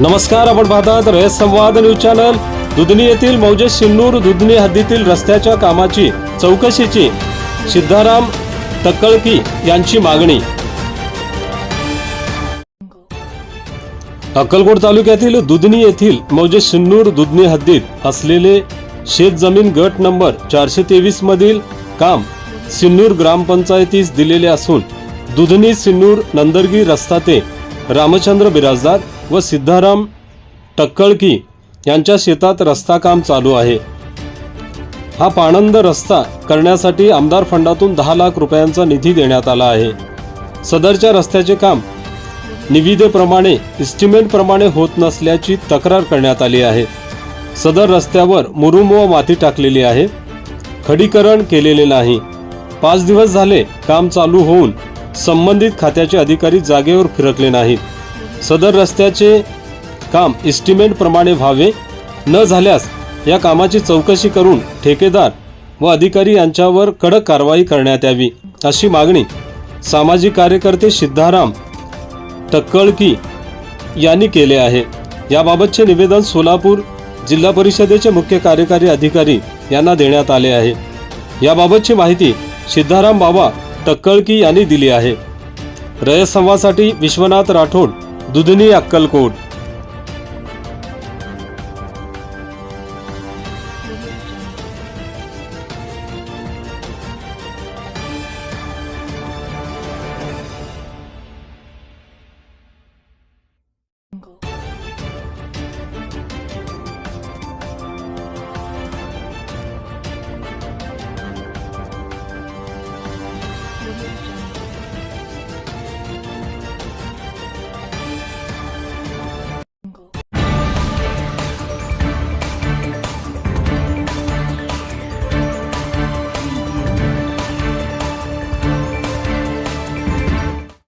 नमस्कार आपण पाहतात रयत संवाद न्यूज चॅनल. दुधनी येथील मौजे सिन्नूर दुधनी हद्दीतील रस्त्याच्या कामाची चौकशीची सिद्धाराम तक्कळकी यांची मागणी. अक्कलकोट तालुक्यातील दुधनी येथील मौजे सिन्नूर दुधनी हद्दीत असलेले शेतजमीन गट नंबर चारशे तेवीस मधील काम सिन्नूर ग्रामपंचायतीस दिलेले असून दुधनी सिन्नूर नंदरगी रस्ता ते रामचंद्र बिराजदार व सिद्धाराम टक्कळकी यांच्या शेतात रस्ता काम चालू आहे. हा पाणंद रस्ता करण्यासाठी आमदार फंडातून दहा लाख रुपयांचा निधी देण्यात आला आहे. सदरच्या रस्त्याचे काम निविदेप्रमाणे इस्टिमेटप्रमाणे होत नसल्याची तक्रार करण्यात आली आहे. सदर रस्त्यावर मुरुम व माती टाकलेली आहे. खडीकरण केलेले नाही. पाच दिवस झाले काम चालू होऊन संबंधित खात्याचे अधिकारी जागेवर फिरकले नाहीत. सदर रस्त्याचे काम इस्टिमेटप्रमाणे व्हावे. न झाल्यास या कामाची चौकशी करून ठेकेदार व अधिकारी यांच्यावर कडक कारवाई करण्यात यावी अशी मागणी सामाजिक कार्यकर्ते सिद्धाराम टक्कळकी यांनी केले आहे. याबाबतचे निवेदन सोलापूर जिल्हा परिषदेचे मुख्य कार्यकारी अधिकारी यांना देण्यात आले आहे. याबाबतची माहिती सिद्धाराम बाबा टक्कळकी यांनी दिली आहे. रयत संवादसाठी विश्वनाथ राठोड दुधनी अक्कलकोट Thank you.